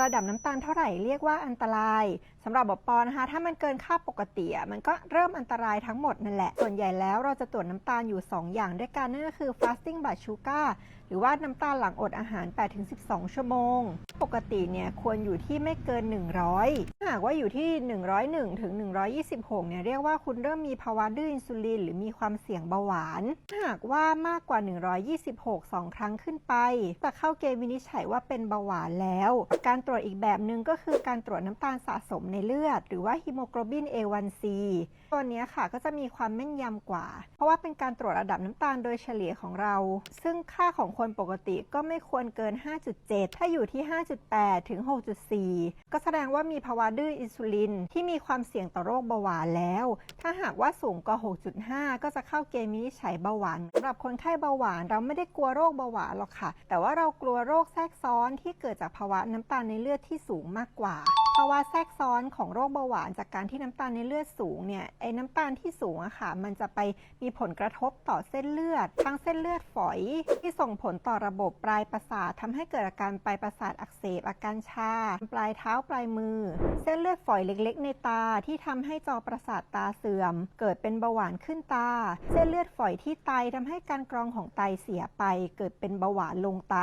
ระดับน้ำตาลเท่าไหร่เรียกว่าอันตรายสำหรับปอนะคะ ถ้ามันเกินค่าปกติอะมันก็เริ่มอันตรายทั้งหมดนั่นแหละ ส่วนใหญ่แล้วเราจะตรวจน้ำตาลอยู่ 2 อย่างด้วยกันนั่นก็คือ fasting blood sugar หรือว่าน้ำตาลหลังอดอาหาร 8-12 ชั่วโมง ปกติเนี่ยควรอยู่ที่ไม่เกิน 100ถ้าหากว่าอยู่ที่ 101ถึง126 เนี่ยเรียกว่าคุณเริ่มมีภาวะดื้ออินซูลินหรือมีความเสี่ยงเบาหวาน หากว่ามากกว่า 126 2 ครั้งขึ้นไป จะเข้าเกณฑ์วินิจฉัยว่าเป็นเบาหวานแล้ว การตรวจอีกแบบหนึ่งก็คือการตรวจน้ำตาลสะสมในเลือด หรือว่าฮีโมโกลบิน A1C ตัวนี้ค่ะก็จะมีความแม่นยำกว่า เพราะว่าเป็นการตรวจระดับน้ำตาลโดยเฉลี่ยของเรา ซึ่งค่าของคนปกติก็ไม่ควรเกิน 5.7 ถ้าอยู่ที่ 5.8 ถึง 6.4 ก็แสดงว่ามีภาวะดื้ออินซูลิน ที่มีความเสี่ยงต่อโรคเบาหวานแล้ว ถ้าหากว่าสูงกว่า 6.5 ก็จะเข้าเกณฑ์วินิจฉัยเบาหวานสำหรับคนไข้เบาหวานเราไม่ได้กลัวโรคเบาหวานหรอกค่ะ แต่ว่าเรากลัวโรคแทรกซ้อนที่เกิดจากภาวะน้ำตาลในเลือดที่สูงมากกว่าาวะแทรกซ้อนของโรคเบาหวานจากการที่น้ำตาลในเลือดสูงเนี่ยไอ้น้ำตาลที่สูงอะค่ะ มันจะไปมีผลกระทบต่อเส้นเลือด ทั้งเส้นเลือดฝอย ที่ส่งผลต่อระบบปลายประสาททำให้เกิดอาการปลายประสาทอักเสบอาการชา ปลายเท้าปลายมือ เส้นเลือดฝอยเล็ก ๆ ในตาที่ทำให้จอประสาทตาเสื่อม เกิดเป็นเบาหวานขึ้นตา เส้นเลือดฝอยที่ไตทำให้การกรองของไตเสียไป เกิดเป็นเบาหวานลงไต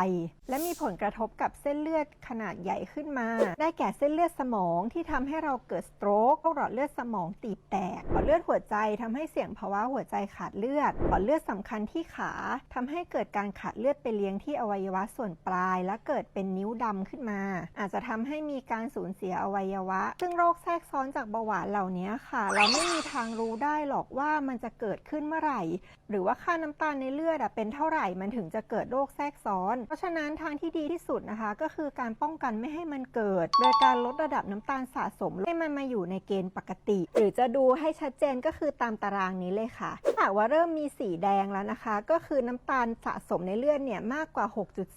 และมีผลกระทบกับเส้นเลือดขนาดใหญ่ขึ้นมา ได้แก่เส้นเลือดสมองที่ทำให้เราเกิดสโตรกหลอดเลือดสมองตีบแตกหลอดเลือดหัวใจทำให้เสี่ยงภาวะหัวใจขาดเลือดหลอดเลือดสำคัญที่ขาทำให้เกิดการขาดเลือดไปเลี้ยงที่อวัยวะส่วนปลาย และเกิดเป็นนิ้วดำขึ้นมา อาจจะทำให้มีการสูญเสียอวัยวะ ซึ่งโรคแทรกซ้อนจากเบาหวานเหล่านี้ค่ะ เราไม่มีทางรู้ได้หรอกว่ามันจะเกิดขึ้นเมื่อไหร่ หรือว่าค่าน้ำตาลในเลือดเป็นเท่าไหร่มันถึงจะเกิดโรคแทรกซ้อน เพราะฉะนั้นทางที่ดีที่สุดนะคะ ก็คือการป้องกันไม่ให้มันเกิด โดยการลดระดับน้ำตาลสะสมให้มันมาอยู่ในเกณฑ์ปกติ หรือจะดูให้ชัดเจนก็คือตามตารางนี้เลยค่ะถ้าหากว่าเริ่มมีสีแดงแล้วนะคะ ก็คือน้ำตาลสะสมในเลือดเนี่ยมากกว่า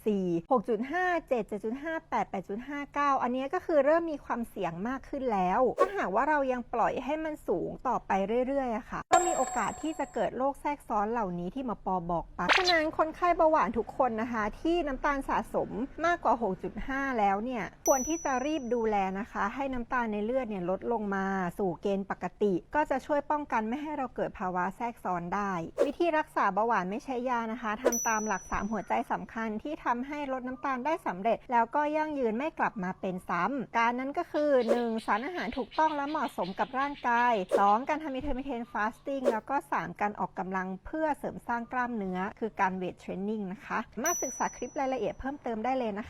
6.4 6.5 7 7.5 8 8.59 อันนี้ก็คือเริ่มมีความเสี่ยงมากขึ้นแล้ว ถ้าหากว่าเรายังปล่อยให้มันสูงต่อไปเรื่อยๆอะค่ะ มีโอกาสที่จะเกิดโรคแทรกซ้อนเหล่านี้ที่มาปอบอกไปเพราะฉะนั้นคนไข้เบาหวานทุกคนนะคะ ที่น้ำตาลสะสมมากกว่า 6.5 แล้วเนี่ยควรที่จะรีบดูแลนะคะ ให้น้ำตาลในเลือดเนี่ยลดลงมาสู่เกณฑ์ปกติ ก็จะช่วยป้องกันไม่ให้เราเกิดภาวะแทรกซ้อนได้ วิธีรักษาเบาหวานไม่ใช้ยานะคะทำตามหลัก 3 หัวใจสำคัญที่ทำให้ลดน้ำตาลได้สำเร็จ แล้วก็ยั่งยืนไม่กลับมาเป็นซ้ำการนั้นก็คือ 1. สารอาหารถูกต้องและเหมาะสมกับร่างกาย 2. การทำติ้งแล้วก็ 3. การออกกำลังเพื่อเสริมสร้างกล้ามเนื้อ คือการเวทเทรนนิ่งนะคะ มาศึกษาคลิปรายละเอียดเพิ่มเติมได้เลยนะคะ